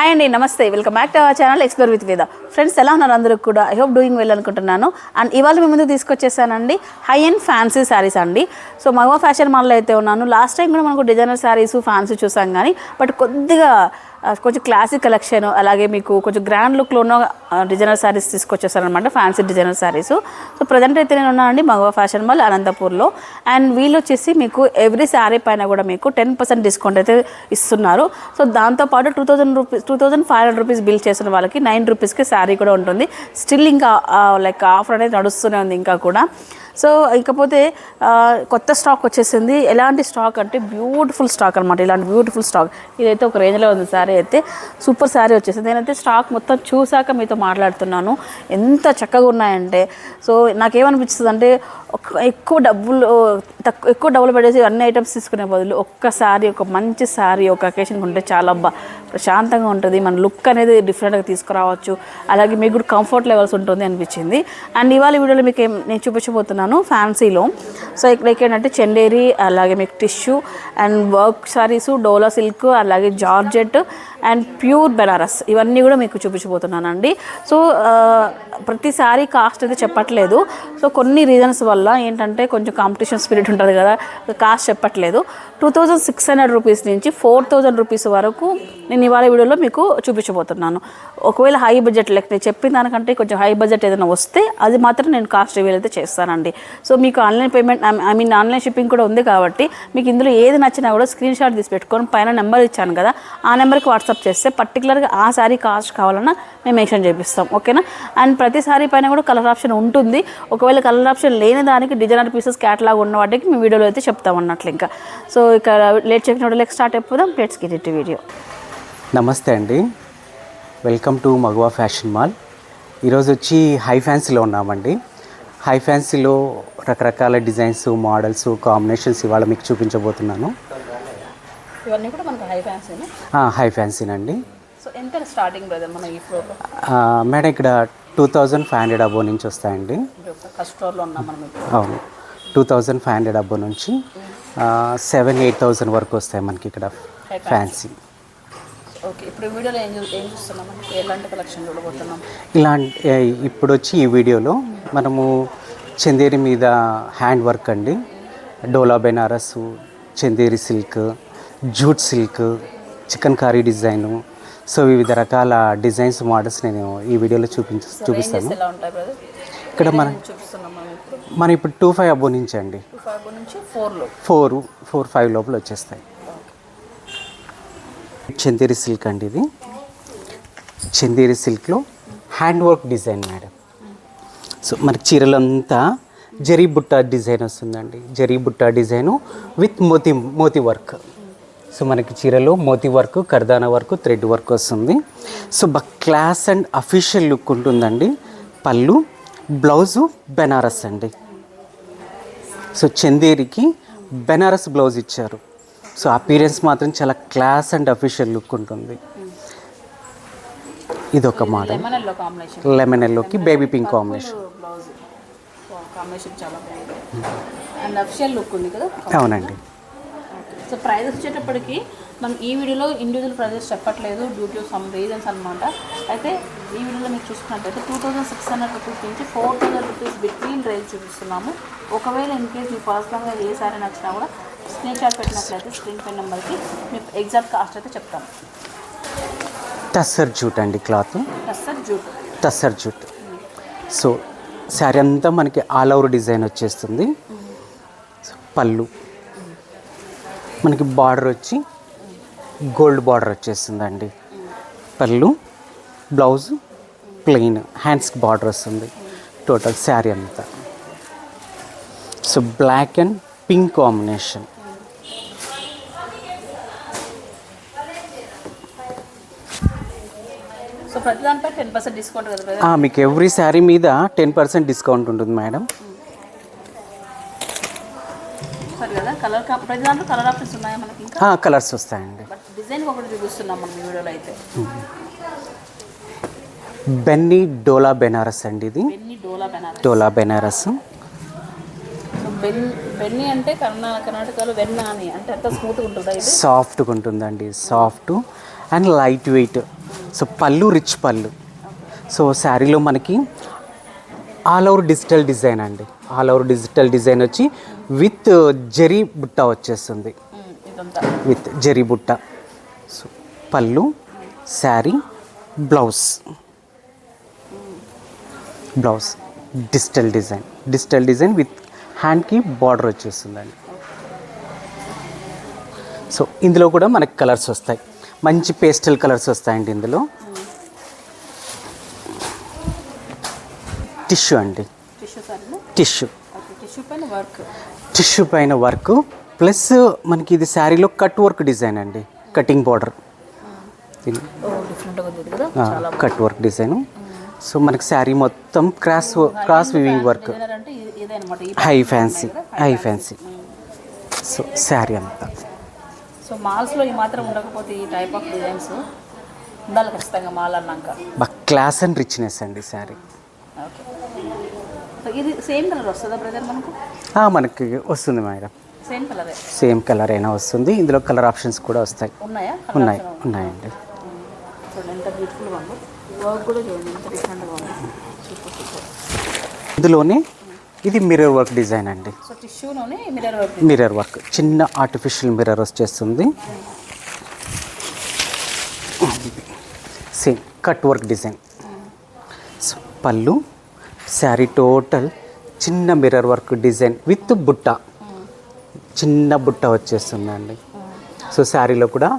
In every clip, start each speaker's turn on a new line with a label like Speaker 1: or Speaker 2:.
Speaker 1: Hi అండి నమస్తే. Welcome back to our channel explore with Veda friends ఎలా ఉన్నారు అందరూ కూడా? ఐ హోప్ డూయింగ్ వెల్ అనుకుంటున్నాను. అండ్ ఇవాళ మీ ముందు తీసుకొచ్చేసానండి హై అండ్ ఫ్యాన్సీ శారీస్ అండి. సో మగవా ఫ్యాషన్ మాల్లో అయితే ఉన్నాను. లాస్ట్ టైం కూడా మనకు డిజైనర్ శారీస్ ఫ్యాన్సీ చూసాం కానీ బట్ కొద్దిగా కొంచెం క్లాసిక్ కలెక్షన్ అలాగే మీకు కొంచెం గ్రాండ్ లుక్లో ఉన్న designer saris తీసుకొచ్చేసారనమాట fancy designer saris so present అయితే నేను ఉన్నానండి మగవా ఫ్యాషన్ మాల్ అనంతపూర్లో. అండ్ వీళ్ళు వచ్చేసి మీకు ఎవ్రీ శారీ పైన కూడా మీకు టెన్ పర్సెంట్ డిస్కౌంట్ అయితే ఇస్తున్నారు. సో దాంతోపాటు two thousand rupees two thousand five hundred rupees bill చేసిన వాళ్ళకి నైన్ రూపీస్కి శారీ కూడా ఉంటుంది. స్టిల్ ఇంకా లైక్ ఆఫర్ అనేది నడుస్తూనే ఉంది ఇంకా కూడా. సో ఇకపోతే కొత్త స్టాక్ వచ్చేసింది. ఎలాంటి స్టాక్ అంటే బ్యూటిఫుల్ స్టాక్ అనమాట ఇలాంటి బ్యూటిఫుల్ స్టాక్. ఇదైతే ఒక రేంజ్లో ఉంది శారీ అయితే. సూపర్ శారీ వచ్చేసింది. నేనైతే స్టాక్ మొత్తం చూసాక మీతో మాట్లాడుతున్నాను. ఎంత చక్కగా ఉన్నాయంటే సో నాకేమనిపిస్తుంది అంటే ఎక్కువ డబ్బులు తక్కువ ఎక్కువ డబ్బులు పడేసి అన్ని ఐటమ్స్ తీసుకునే బదులు ఒక్క ఒక మంచి సారీ ఒక అకేషన్కి ఉంటే చాలా బా ప్రశాంతంగా ఉంటుంది. మన లుక్ అనేది డిఫరెంట్గా తీసుకురావచ్చు. అలాగే మీకు కూడా కంఫర్ట్ లెవెల్స్ ఉంటుంది అనిపించింది. అండ్ ఇవాళ వీడియోలో మీకు ఏం నేను చూపించబోతున్నాను ఫ్యాన్సీలో సో ఇక్కడ ఏంటంటే చెండేరి అలాగే మీకు tissue and work sarees Dola silk అలాగే జార్జెట్ అండ్ ప్యూర్ బెనారస్. ఇవన్నీ కూడా మీకు చూపించబోతున్నానండి. సో ప్రతిసారి కాస్ట్ అయితే చెప్పట్లేదు. సో కొన్ని రీజన్స్ వల్ల ఏంటంటే కొంచెం కాంపిటీషన్ స్పిరిట్ ఉంటుంది కదా కాస్ట్ చెప్పట్లేదు. Two thousand six hundred rupees నుంచి ఫోర్ థౌజండ్ రూపీస్ వరకు నేను ఇవాళ వీడియోలో మీకు చూపించబోతున్నాను. ఒకవేళ హై బడ్జెట్ లెక్క నేను చెప్పిన దానికంటే కొంచెం హై బడ్జెట్ ఏదైనా వస్తే అది మాత్రం నేను కాస్ట్ రివీల్ అయితే చేస్తానండి. సో మీకు online payment I mean online shipping కూడా ఉంది కాబట్టి మీకు ఇందులో ఏది నచ్చినా కూడా స్క్రీన్ షాట్ తీసి పెట్టుకొని పైన నెంబర్ ఇచ్చాను కదా ఆ నెంబర్కి వాట్సాప్ చేస్తే పర్టికులర్గా ఆ శారీ కాస్ట్ కావాలన్నా మేము మెన్షన్ చేపిస్తాం. ఓకేనా అండ్ ప్రతి శారీ పైన కూడా కలర్ ఆప్షన్ ఉంటుంది. ఒకవేళ కలర్ ఆప్షన్ లేని దానికి డిజైనర్ పీసెస్ క్యాటలాగ్ ఉన్న వాటికి మీ వీడియోలో అయితే చెప్తాం అన్నట్లు ఇంకా. సో ఇక లేట్ చెప్పిన వాళ్ళకి స్టార్ట్ అయిపోదాం. లెట్స్ గెట్ ఇట్ వీడియో
Speaker 2: నమస్తే అండి. Welcome to Magava fashion mall. ఈరోజు వచ్చి హై ఫ్యాన్సీలో ఉన్నామండి. హై ఫ్యాన్సీలో రకరకాల డిజైన్స్ మోడల్స్ కాంబినేషన్స్ ఇవాళ మీకు చూపించబోతున్నాను.
Speaker 1: ఇవన్నీ కూడా మనకు హై ఫ్యాన్సీనా?
Speaker 2: హై ఫ్యాన్సీనండి.
Speaker 1: సో ఎంత స్టార్టింగ్ బ్రదర్ మన ఈ ఫ్లోర్లో
Speaker 2: ఆ, మేడం ఇక్కడ two thousand five hundred above నుంచి వస్తాయండి.
Speaker 1: ఫస్ట్ ఫ్లోర్లో ఉన్నాం మనం ఇప్పుడు.
Speaker 2: అవును. Two thousand five hundred above నుంచి సెవెన్ ఎయిట్ థౌజండ్ వరకు వస్తాయి మనకి ఇక్కడ ఫ్యాన్సీ.
Speaker 1: ఓకే ఇప్పుడు వీడియోలో ఏం చూ ఏం చూస్తున్నాం? మనం ఎలాంటి కలెక్షన్ చూడబోతున్నాం
Speaker 2: ఇలాంటి ఇప్పుడు వచ్చి ఈ వీడియోలో మనము చందేరి మీద హ్యాండ్ వర్క్ అండి. Dola Banaras Chanderi silk jute silk chikankari design. So వివిధ రకాల డిజైన్స్ మోడల్స్ నేను ఈ వీడియోలో చూపించ చూపిస్తాను. ఇక్కడ మన
Speaker 1: మనం ఇప్పుడు?
Speaker 2: టూ ఫైవ్ అబో నుంచి అండి. ఫోర్ ఫోర్ ఫైవ్ లోపల వచ్చేస్తాయి. చందేరి సిల్క్ అండి ఇది. చందేరి సిల్క్లో hand work design madam. So మనకి చీరలంతా జరీ బుట్ట డిజైన్ వస్తుందండి. Zari butta design with moti moti work. So మనకి చీరలో Moti work కర్దానా work thread work వస్తుంది. సో బ క్లాస్ అండ్ అఫీషియల్ లుక్ ఉంటుందండి. పళ్ళు బ్లౌజు బెనారస్ అండి. సో చందేరికి బెనారస్ బ్లౌజ్ ఇచ్చారు. సో అపీరెన్స్ మాత్రం చాలా క్లాస్ అండ్ అఫీషియల్ లుక్ ఉంటుంది. ఇదొక మోడల్
Speaker 1: లెమన్
Speaker 2: ఎల్లోకి baby pink combination
Speaker 1: blouse combination చాలా బాగుంది. అండ్ అఫిషియల్ లుక్ ఉంది కదా?
Speaker 2: అవునండి.
Speaker 1: సో ప్రైజెస్ వచ్చేటప్పటికి మనం ఈ వీడియోలో ఇండివిజువల్ ప్రైజెస్ చెప్పట్లేదు డ్యూ టు సమ్ రీజన్స్ అనమాట అయితే ఈ వీడియోలో మీరు చూసుకున్నట్టయితే two thousand six hundred rupees నుంచి four thousand rupees between range చూపిస్తున్నాము. ఒకవేళ ఇన్ కేస్ మీకు పర్సనల్గా ఏ సారీ నచ్చినా కూడా స్క్రీన్ షాట్ పెట్టినట్లయితే స్క్రీన్ పే నెంబర్కి మీకు ఎగ్జాక్ట్ కాస్ట్ అయితే చెప్తాం.
Speaker 2: టస్సర్ జూట్ అండి cloth.
Speaker 1: Sir jute.
Speaker 2: Tussar jute. So sari అంతా మనకి ఆల్ ఓవర్ డిజైన్ వచ్చేస్తుంది. పళ్ళు. మనకి బార్డర్ వచ్చి గోల్డ్ బార్డర్ వచ్చేస్తుందండి. పళ్ళు బ్లౌజ్ ప్లెయిన్ హ్యాండ్స్కి బార్డర్ వస్తుంది. టోటల్ శారీ అంతా. So black and pink combination.
Speaker 1: So ప్రతి దానిపై టెన్ పర్సెంట్ డిస్కౌంట్ కదా brother?
Speaker 2: ఆ, మీకు ఎవ్రీ శారీ మీద టెన్ పర్సెంట్ డిస్కౌంట్ ఉంటుంది మేడం.
Speaker 1: సరే కదా కలర్ కా- ప్రతి దాంట్లో కలర్ ఆప్షన్స్ ఉన్నాయా మనకి ఇంకా?
Speaker 2: కలర్స్ వస్తాయండి.
Speaker 1: బట్ డిజైన్ ఒకటి చూపిస్తున్నాం మనం ఈ వీడియోలో అయితే.
Speaker 2: బెన్నీ డోలా బెనారస్ అండి ఇది.
Speaker 1: డోలా బెనారస్. బెన్ బెన్నీ అంటే కర్ణా కర్ణాటకలో వెన్న అని. అంటే ఎంత స్మూత్గా ఉంటుందా ఇది?
Speaker 2: సాఫ్ట్గా ఉంటుందండి. Soft and light weight. So పళ్ళు రిచ్ పళ్ళు. సో శారీలో మనకి ఆల్ ఓవర్ డిజిటల్ డిజైన్ అండి. ఆల్ ఓవర్ డిజిటల్ డిజైన్ వచ్చి విత్ జరీ బుట్ట వచ్చేస్తుంది. విత్ జరీ బుట్ట. సో పళ్ళు sari blouse. Blouse. Digital design. Digital design with హ్యాండ్కి బార్డర్ వచ్చేస్తుందండి. సో ఇందులో కూడా మనకి కలర్స్ వస్తాయి. మంచి పేస్టల్ కలర్స్ వస్తాయండి ఇందులో. టిష్యూ అండి.
Speaker 1: Tissue
Speaker 2: tissue.
Speaker 1: పైన వర్క్.
Speaker 2: టిష్యూ పైన వర్క్. ప్లస్ మనకి ఇది శారీలో కట్ వర్క్ డిజైన్ అండి. Cutting border. Cut work design. So మనకి శారీ మొత్తం cross cross weaving work high fancy high fancy so sari అంతా.
Speaker 1: సో మాల్స్లో ఈ మాత్రం ఉండకపోతే ఈ టైప్ ఆఫ్ డిజైన్స్ ఉండాలి ఖచ్చితంగా మాల్ అన్నాక.
Speaker 2: బాగా క్లాస్ అండ్ రిచ్నెస్ అండి శారీ.
Speaker 1: ఇది సేమ్ కలర్ వస్తుందా బ్రదర్ మనకు?
Speaker 2: మనకి వస్తుంది మేడం.
Speaker 1: సేమ్ కలరే
Speaker 2: సేమ్ కలర్ అయినా వస్తుంది. ఇందులో కలర్ ఆప్షన్స్ కూడా వస్తాయి.
Speaker 1: ఉన్నాయా?
Speaker 2: ఉన్నాయి ఉన్నాయండి.
Speaker 1: చూడండి ఎంత బ్యూటిఫుల్గా ఉంది. వర్క్ కూడా చూడండి ఎంత డిఫరెంట్గా ఉంది. సూపర్ సూపర్
Speaker 2: ఇందులోనే ఇది మిర్రర్ వర్క్ డిజైన్ అండి.
Speaker 1: సో టిష్యూలోనే మిరర్ వర్క్
Speaker 2: మిర్రర్ వర్క్ చిన్న ఆర్టిఫిషియల్ మిర్రర్ వచ్చేస్తుంది. Same cut work design so పళ్ళు శారీ టోటల్ చిన్న మిర్రర్ వర్క్ డిజైన్ విత్ బుట్ట. చిన్న బుట్ట వచ్చేస్తుందండి. సో శారీలో కూడా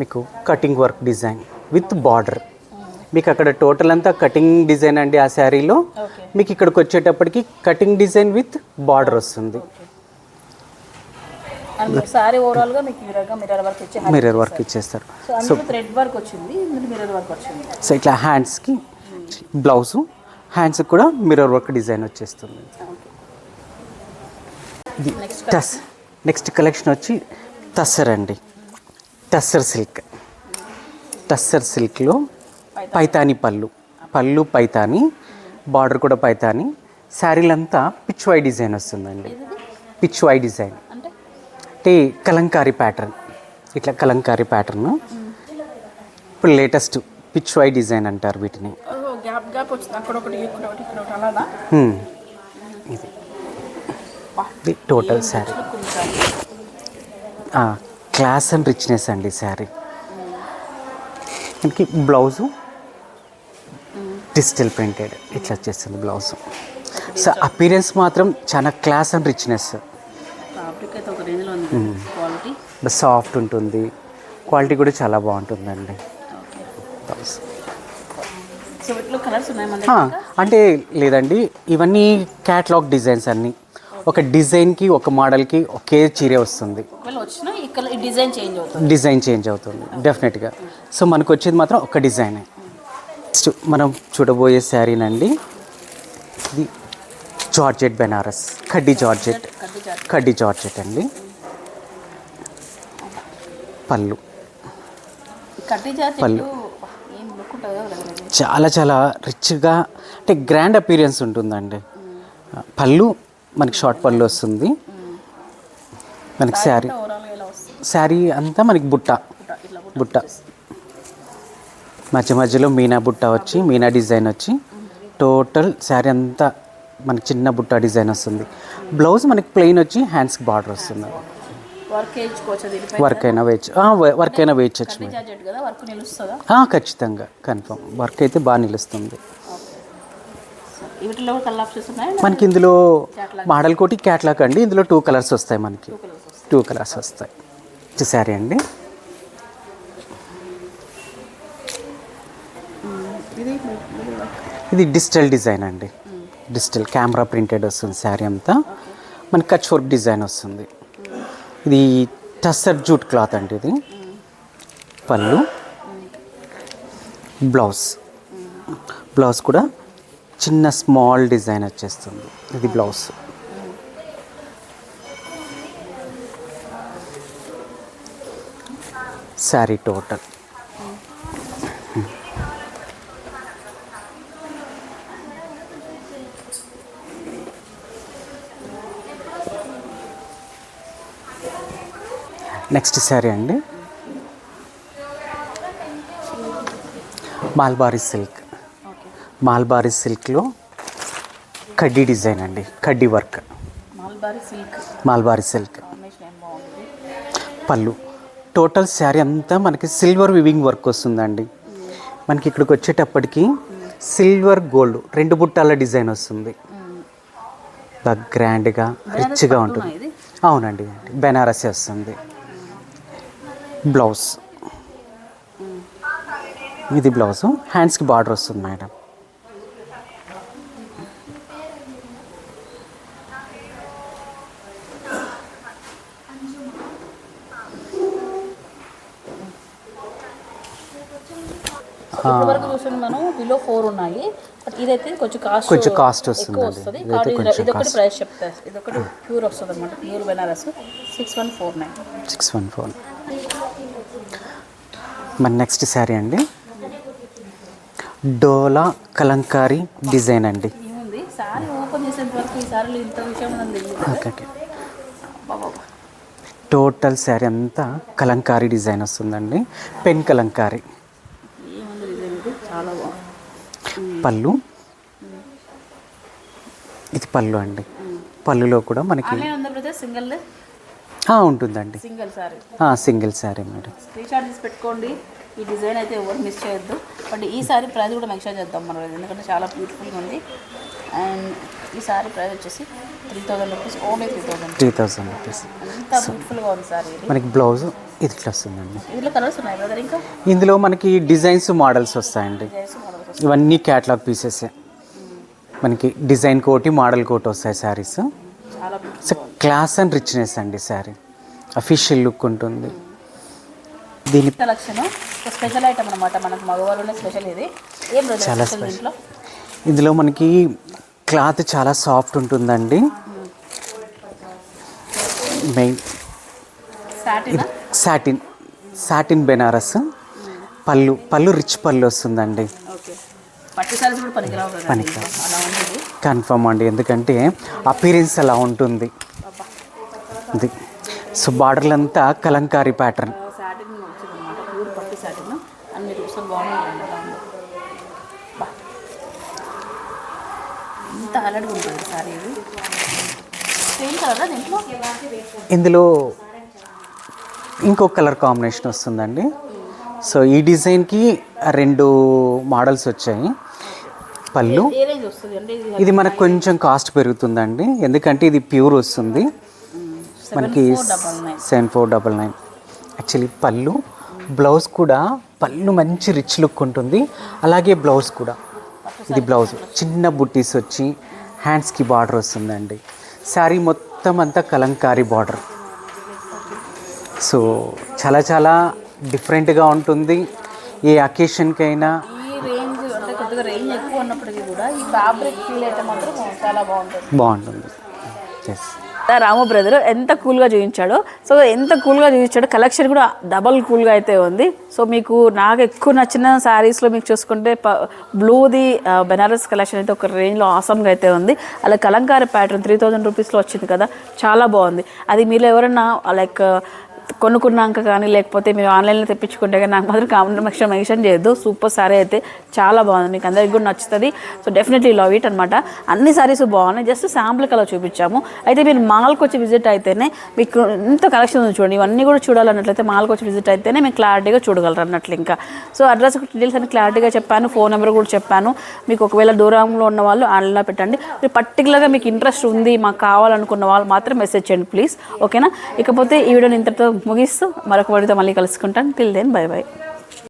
Speaker 2: మీకు cutting work design with border. మీకు అక్కడ టోటల్ అంతా కటింగ్ డిజైన్ అండి ఆ శారీలో. మీకు ఇక్కడికి వచ్చేటప్పటికి కటింగ్ డిజైన్ విత్ బార్డర్ వస్తుంది. మిర్రర్ వర్క్ ఇచ్చేస్తారు.
Speaker 1: సో థ్రెడ్ వర్క్ వచ్చింది వర్క్
Speaker 2: సో ఇట్లా హ్యాండ్స్కి బ్లౌజు హ్యాండ్స్కి కూడా మిర్రర్ వర్క్ డిజైన్ వచ్చేస్తుంది. ఇది టస్ నెక్స్ట్ కలెక్షన్ వచ్చి టస్సర్ అండి. టస్సర్ సిల్క్ టస్సర్ సిల్క్లో పైతాని పళ్ళు. పళ్ళు పైతాని బార్డర్ కూడా పైతాని. శారీలంతా పిచ్వాయ్ డిజైన్ వస్తుందండి. పిచ్వాయ్ డిజైన్.
Speaker 1: అంటే?
Speaker 2: కలంకారీ ప్యాటర్న్. ఇట్లా కలంకారీ ప్యాటర్న్. ఇప్పుడు లేటెస్ట్ పిచ్వాయ్ డిజైన్ అంటారు వీటిని. ఇది. Total sari class and richness అండి శారీ మనకి బ్లౌజు డిజిటల్ ప్రింటెడ్ ఇట్లా వచ్చేస్తుంది బ్లౌజు. సో అపీరెన్స్ మాత్రం చాలా క్లాస్ అండ్ రిచ్నెస్ సాఫ్ట్ ఉంటుంది. క్వాలిటీ కూడా చాలా బాగుంటుందండి. అంటే లేదండి ఇవన్నీ క్యాట్లాగ్ డిజైన్స్ అన్నీ. ఒక డిజైన్కి ఒక మోడల్కి ఒకే చీరే వస్తుంది.
Speaker 1: డిజైన్ చేంజ్ అవుతుంది.
Speaker 2: డిజైన్ చేంజ్ అవుతుంది డెఫినెట్గా. సో మనకు వచ్చేది మాత్రం ఒక డిజైనే. నెక్స్ట్ మనం చూడబోయే శారీనండి ఇది జార్జెట్ బెనారస్ కడ్డీ జార్జెట్
Speaker 1: కడ్డీ
Speaker 2: జార్జెట్ అండి. పళ్ళు. పళ్ళు. చాలా చాలా రిచ్గా అంటే గ్రాండ్ అపీరియన్స్ ఉంటుందండి. పళ్ళు మనకి షార్ట్ పళ్ళు వస్తుంది. మనకి శారీ శారీ అంతా మనకి బుట్ట. బుట్ట. మధ్య మధ్యలో మీనా బుట్ట వచ్చి మీనా డిజైన్ వచ్చి టోటల్ శారీ అంతా మనకి చిన్న బుట్ట డిజైన్ వస్తుంది. బ్లౌజ్ మనకి ప్లెయిన్ వచ్చి హ్యాండ్స్కి బార్డర్ వస్తుంది.
Speaker 1: వర్క్
Speaker 2: అయినా వేయచ్చు వర్క్ అయినా వేయచ్చు ఖచ్చితంగా. కన్ఫర్మ్. వర్క్ అయితే బాగా నిలుస్తుంది. మనకి ఇందులో మోడల్ కోటి క్యాట్లాక్ అండి. ఇందులో టూ కలర్స్ వస్తాయి మనకి. టూ కలర్స్ వస్తాయి. ఇది శారీ అండి.
Speaker 1: ఇది
Speaker 2: ఇది డిజిటల్ డిజైన్ అండి. డిజిటల్ కెమెరా ప్రింటెడ్ వస్తుంది శారీ అంతా. మనకి కచ్ వర్క్ డిజైన్ వస్తుంది. ఇది టస్సర్ జూట్ క్లాత్ అండి ఇది. పళ్ళు. బ్లౌజ్. బ్లౌజ్ కూడా చిన్న స్మాల్ డిజైన్ వచ్చేస్తుంది. ఇది blouse. Sari total. Next sari అండి. Mulberry silk. మాల్బారీ సిల్క్లో కడ్డీ డిజైన్ అండి. కడ్డీ వర్క్.
Speaker 1: Mulberry silk.
Speaker 2: పళ్ళు. టోటల్ శారీ అంతా మనకి సిల్వర్ వివింగ్ వర్క్ వస్తుందండి. మనకి ఇక్కడికి వచ్చేటప్పటికి సిల్వర్ గోల్డ్ రెండు బుట్టాల డిజైన్ వస్తుంది. బాగా గ్రాండ్గా రిచ్గా ఉంటుంది. అవునండి బెనారసీ వస్తుంది. బ్లౌజ్. ఇది బ్లౌజ్. హ్యాండ్స్కి బార్డర్ వస్తుంది మేడం.
Speaker 1: ఇప్పటి వరకు చూసిన మనం బిలో ఫోర్ ఉన్నాయి. బట్ ఇదైతే కొంచెం కాస్ట్
Speaker 2: కొంచెం కాస్ట్
Speaker 1: వస్తుంది
Speaker 2: కొంచెం
Speaker 1: ఇదొకటి ప్రైస్ చెప్తారు ఇదొకటి ప్యూర్ వస్తుంది అనమాట pure Banaras six one four nine
Speaker 2: six one four మన నెక్స్ట్ శారీ అండి. డోలా కలంకారీ డిజైన్ అండి.
Speaker 1: సారీ ఓపెన్ చేసేంత వరకు ఈ సారీలో ఇంత విషయం నాకు తెలియదు?
Speaker 2: Okay okay. టోటల్ శారీ అంతా కలంకారీ డిజైన్ వస్తుందండి. పెన్ కలంకారీ
Speaker 1: ఏముంది డిజైన్ ఇది చాలా బాగుంది
Speaker 2: పళ్ళు. ఇది పళ్ళు అండి. పళ్ళులో కూడా మనకి
Speaker 1: సింగిల్?
Speaker 2: ఉంటుందండి.
Speaker 1: Single sari.
Speaker 2: Single sari madam.
Speaker 1: తీసి పెట్టుకోండి. ఈ డిజైన్ అయితే ఎవరు మిస్ చేయొద్దు. బట్ ఈ సారీ ప్రైస్ కూడా మెన్షన్ చేద్దాం మనం. ఎందుకంటే చాలా బ్యూటిఫుల్గా ఉంది. అండ్ ఈ సారీ ప్రైస్ వచ్చేసి three thousand rupees only three thousand
Speaker 2: three thousand rupees
Speaker 1: ఎంత బ్యూటిఫుల్గా ఉంది సారీ
Speaker 2: మనకి బ్లౌజ్ ఇది ఇట్లా వస్తుందండి.
Speaker 1: ఇందులో కలర్స్ ఉన్నాయి బ్రదర్ ఇంకా?
Speaker 2: ఇందులో మనకి డిజైన్స్ మోడల్స్ వస్తాయండి.
Speaker 1: డిజైన్స్ మోడల్స్
Speaker 2: ఇవన్నీ క్యాటలాగ్ పీసెస్ మనకి డిజైన్ కోటి మోడల్ కోటి వస్తాయి sarees so class and richness అండి శారీ అఫీషియల్ లుక్ ఉంటుంది. దీని
Speaker 1: కలెక్షన్ స్పెషల్ ఐటమ్ అనమాట మనకు మగవాళ్ళనే స్పెషల్ ఇది. ఏం
Speaker 2: చాలా
Speaker 1: స్పెషల్
Speaker 2: ఇందులో మనకి క్లాత్ చాలా సాఫ్ట్ ఉంటుందండి. మెయిన్
Speaker 1: సాటిన్
Speaker 2: సాటిన్ బెనారస్ పళ్ళు పళ్ళు రిచ్ పళ్ళు వస్తుందండి. కన్ఫర్మ్ అండి. ఎందుకంటే అపీరెన్స్ అలా ఉంటుంది. ఇది. సో బార్డర్లంతా కలంకారీ ప్యాటర్న్. ఇందులో ఇంకో కలర్ కాంబినేషన్ వస్తుందండి. సో ఈ డిజైన్కి రెండు మోడల్స్ వచ్చాయి. పళ్ళు.
Speaker 1: ఇది
Speaker 2: మనకు కొంచెం కాస్ట్ పెరుగుతుందండి. ఎందుకంటే ఇది ప్యూర్ వస్తుంది. మనకి seven four double nine actually పళ్ళు. బ్లౌజ్ కూడా పళ్ళు మంచి రిచ్ లుక్ ఉంటుంది. అలాగే బ్లౌజ్ కూడా. ఇది బ్లౌజ్ చిన్న బుట్టీస్ వచ్చి హ్యాండ్స్కి బార్డర్ వస్తుందండి. శారీ మొత్తం అంతా కలంకారీ బార్డర్ సో చాలా చాలా డిఫరెంట్గా ఉంటుంది. ఏ అకేషన్కైనా.
Speaker 1: ఈ రేంజ్ అంటే కొద్దిగా రేంజ్ ఎక్కువ ఉన్నప్పటికీ కూడా ఈ ఫ్యాబ్రిక్ ఫీల్ అయితే మాత్రం చాలా బాగుంటుంది.
Speaker 2: బాగుంటుంది. ఎస్
Speaker 1: రాము బ్రదర్ ఎంత కూల్గా చూపించాడో సో ఎంత కూల్గా చూపించాడో కలెక్షన్ కూడా డబల్ కూల్గా అయితే ఉంది. సో మీకు నాకు ఎక్కువ నచ్చిన శారీస్లో మీకు చూసుకుంటే ప బ్లూది బెనారస్ కలెక్షన్ అయితే ఒక రేంజ్లో ఆసమ్గా అయితే ఉంది. అలా కలంకారీ ప్యాటర్న్ త్రీ థౌజండ్ రూపీస్లో వచ్చింది కదా చాలా బాగుంది. అది మీరు ఎవరన్నా లైక్ కొనుక్కున్నాక కానీ లేకపోతే మీరు ఆన్లైన్లో తెప్పించుకుంటే కానీ నాకు మాత్రం కాంబినేషన్ మెన్షన్ చేయొద్దు. సూపర్ సారీ అయితే చాలా బాగుంది. మీకు అందరికి కూడా నచ్చుతుంది. సో డెఫినెట్లీ లవ్ ఇట్ అనమాట అన్ని సారీస్ బాగున్నాయి. జస్ట్ శాంపుల్ కలర్ చూపించాము. అయితే మీరు మాల్కి వచ్చి విజిట్ అయితేనే మీకు ఇంత కలెక్షన్ ఉంది చూడండి. ఇవన్నీ కూడా చూడాలన్నట్లయితే మాల్కి వచ్చి విజిట్ అయితేనే మీకు క్లారిటీగా చూడగలరు అన్నట్లు ఇంకా. సో అడ్రస్ డీటెయిల్స్ అని క్లారిటీగా చెప్పాను. ఫోన్ నెంబర్ కూడా చెప్పాను. మీకు ఒకవేళ దూరంలో ఉన్న వాళ్ళు ఆన్లైన్లో పెట్టండి. మీరు పర్టికులర్గా మీకు ఇంట్రెస్ట్ ఉంది మాకు కావాలనుకున్న వాళ్ళు మాత్రం మెసేజ్ చేయండి ప్లీజ్ ఓకేనా ఇకపోతే ఈ వీడియోని ఇంతటితో ముగిస్తూ మరొక వాడితో మళ్ళీ కలుసుకుంటాను టిల్ దెన్ బై బై